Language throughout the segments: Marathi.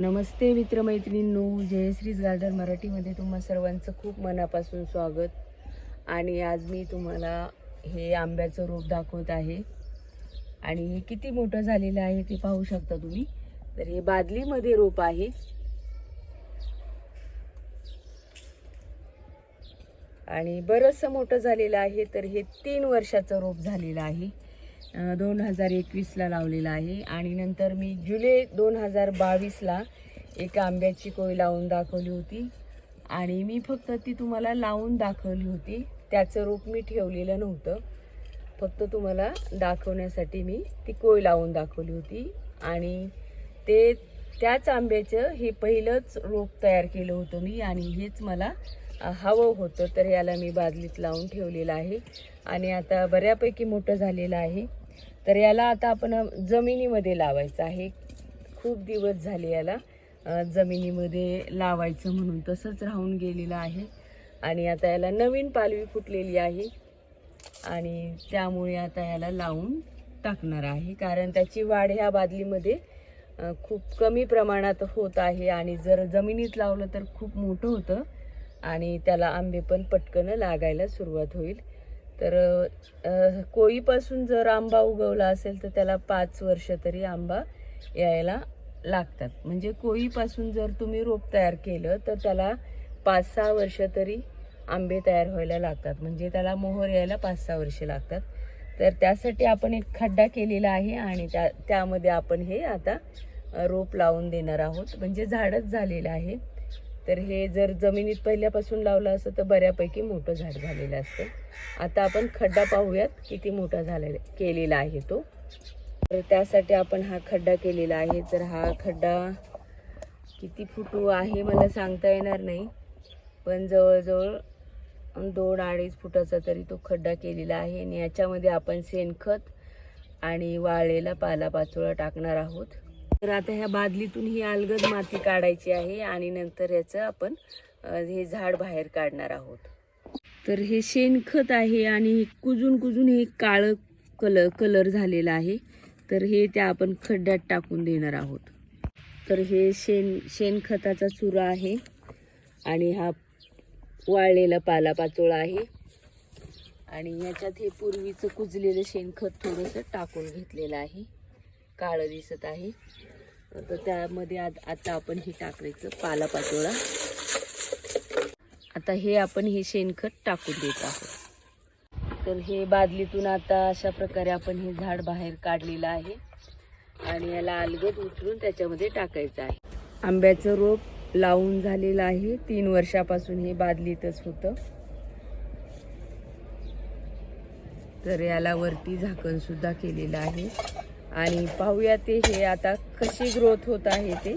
नमस्ते मित्रमैत्रिणींनो जयश्रीज गार्डन मराठीमध्ये तुम्हा सर्वांचं खूप मनापासून स्वागत. आणि आज मी तुम्हाला हे आंब्याचं रोप दाखवत आहे. आणि हे किती मोठं झालेलं आहे ते पाहू शकता तुम्ही. तर हे बादलीमध्ये रोप आहे. आणि बरंचसं मोठं झालेलं आहे तर हे तीन वर्षाचं रोप झालेलं आहे. दोन हजार एकवीसला लावलेलं आहे. आणि नंतर मी जुलै दोन हजार बावीसला एक आंब्याची कोय लावून दाखवली होती. आणि मी फक्त ती तुम्हाला लावून दाखवली होती. त्याचं रोप मी ठेवलेलं नव्हतं. फक्त तुम्हाला दाखवण्यासाठी मी ती कोय लावून दाखवली होती. आणि ते त्याच आंब्याचं हे पहिलंच रोप तयार केलं होतं मी. आणि हेच मला हवं होतं. तर याला मी बादलीत लावून ठेवलेलं आहे. आणि आता बऱ्यापैकी मोठं झालेलं आहे. तर याला आता आपण जमिनीमध्ये लावायचं आहे. खूप दिवस झाले याला जमिनीमध्ये लावायचं म्हणून तसंच राहून गेलेलं आहे. आणि आता याला नवीन पालवी फुटलेली आहे. आणि त्यामुळे आता याला लावून टाकणार आहे. कारण त्याची वाढ ह्या बादलीमध्ये खूप कमी प्रमाणात होत आहे. आणि जर जमिनीत लावलं तर खूप मोठं होतं. आणि त्याला आंबे पण पटकन लागायला सुरुवात होईल. तर कोळीपासून जर आंबा उगवला असेल तर त्याला पाच वर्ष तरी आंबा यायला लागतात. म्हणजे कोळीपासून जर तुम्ही रोप तयार केलं तर त्याला पाच सहा वर्ष तरी आंबे तयार व्हायला लागतात. म्हणजे त्याला मोहर यायला पाच सहा वर्षे लागतात. तर त्यासाठी आपण एक खड्डा केलेला आहे आणि त्या त्यामध्ये आपण हे आता रोप लावून देणार आहोत. म्हणजे झाडच झालेलं आहे. तर हे जर जमिनीत पहिल्यापासून लावलं असतं तर बऱ्यापैकी मोठं झाड झालेलं असतं. आता आपण खड्डा पाहूयात किती मोठा झालेला केलेला आहे तो. तर त्यासाठी आपण हा खड्डा केलेला आहे. तर हा खड्डा किती फुटू आहे मला सांगता येणार नाही. पण जवळजवळ दोन अडीच फुटाचा तरी तो खड्डा केलेला आहे. आणि याच्यामध्ये आपण शेणखत आणि वाळलेला पालापाचोळा टाकणार आहोत. तर आता ह्या बादलीतून ही अलगद माती काढायची आहे आणि नंतर याचं आपण हे झाड बाहेर काढणार आहोत. तर हे शेणखत आहे आणि कुजून कुजून हे काळं कलर कलर झालेला आहे. तर हे त्या आपण खड्ड्यात टाकून देणार आहोत. तर हे शेण शेणखताचा चुरा आहे आणि हा वाळलेला पालापाचोळा आहे. आणि याच्यात हे पूर्वीचं कुजलेलं शेणखत थोडंसं टाकून घेतलेलं आहे. काळं दिसत आहे. तर त्यामध्ये आत आता आपण हे टाकायचं पालापाचोळा. आता हे आपण हे शेणखत टाकून देत आहोत. तर हे बादलीतून आता अशा प्रकारे आपण हे झाड बाहेर काढलेलं आहे. आणि याला अलगद उचलून त्याच्यामध्ये टाकायचं आहे. आंब्याचं रोप लावून झालेलं आहे. तीन वर्षापासून हे बादलीतच होतं. तर याला वरती झाकण सुद्धा केलेलं आहे. आणि पाहूया ते हे आता कशी ग्रोथ होत आहे ते.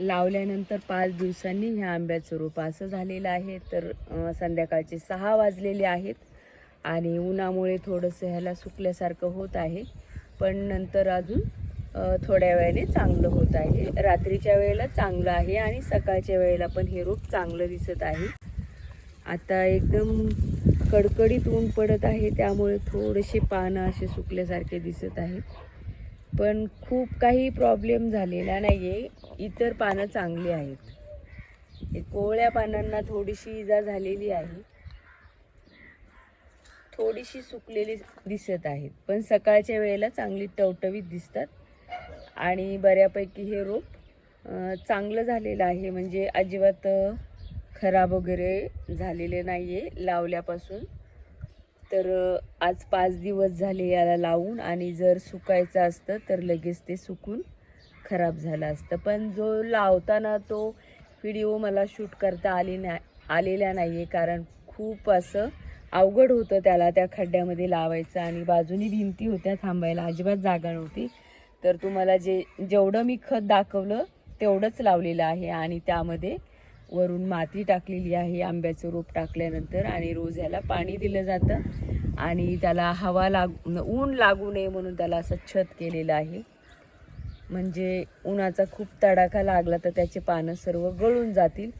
लावल्यानंतर पाच दिवसांनी ह्या आंब्याचं रोप असं झालेलं आहे. तर संध्याकाळचे सहा वाजलेले आहेत आणि उन्हामुळे थोडंसं ह्याला सुकल्यासारखं होत आहे. पण नंतर अजून थोड्या वेळाने चांगलं होत आहे. रात्रीच्या वेळेला चांगलं आहे आणि सकाळच्या वेळेला पण हे रोप चांगलं दिसत आहे. आता एकदम कडकडीत ऊन पडत आहे त्यामुळे थोडेसे पानं असे सुकल्यासारखे दिसत आहेत. पण खूप काही प्रॉब्लेम झालेला नाही आहे इतर पानं चांगली आहेत. कोवळ्या पानांना थोडीशी इजा झालेली आहे. थोडीशी सुकलेली दिसत आहेत. पण सकाळच्या वेळेला चांगली टवटवीत दिसतात. आणि बऱ्यापैकी हे रोप चांगलं झालेलं आहे. म्हणजे अजिबात खराब वगैरे झालेले नाही आहे लावल्यापासून. तर आज पाच दिवस झाले याला लावून आणि जर सुकायचं असतं तर लगेच ते सुकून खराब झालं असतं. पण जो लावताना तो व्हिडिओ मला शूट करता आले ना आलेला नाही आहे कारण खूप असं अवघड होतं त्याला त्या खड्ड्यामध्ये लावायचं आणि बाजूनी भिंती होत्या थांबायला अजिबात जागा नव्हती. तर तुम्हाला जे जेवढं मी खत दाखवलं तेवढंच लावलेलं आहे आणि त्यामध्ये वरून माती टाकलेली आहे आंब्याचं रोप टाकल्यानंतर आणि रोज याला पाणी दिलं जातं. आणि त्याला हवा लाग ऊन लागू नये म्हणून त्याला असं छत केलेलं आहे. म्हणजे उन्हाचा खूप तडाखा लागला तर त्याचे पानं सर्व गळून जातील.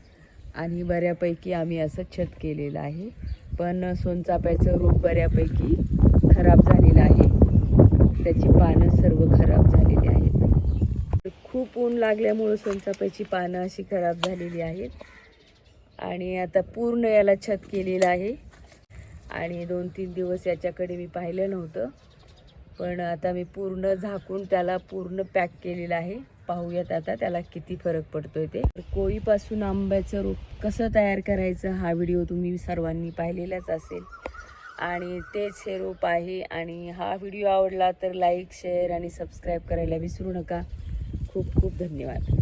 आणि बऱ्यापैकी आम्ही असं छत केलेलं आहे. पण सोनचाप्याचं रोप बऱ्यापैकी खराब झालेलं आहे. त्याची पानं सर्व खराब झालेली आहेत. ऊन लागल्यामुळं सोनचाफ्याची पानं अशी खराब झालेली आहेत. आणि आता पूर्ण याला छत केलेलं आहे. आणि दोन तीन दिवस याच्याकडे मी पाहिलं नव्हतं. पण आता मी पूर्ण झाकून त्याला पूर्ण पॅक केलेलं आहे. पाहूयात आता त्याला किती फरक पडतोय ते. तर कोळीपासून आंब्याचं रोप कसं तयार करायचं हा व्हिडिओ तुम्ही सर्वांनी पाहिलेलाच असेल. आणि तेच हे रोप आहे. आणि हा व्हिडिओ आवडला तर लाईक शेअर आणि सबस्क्राईब करायला विसरू नका. खूप खूप धन्यवाद.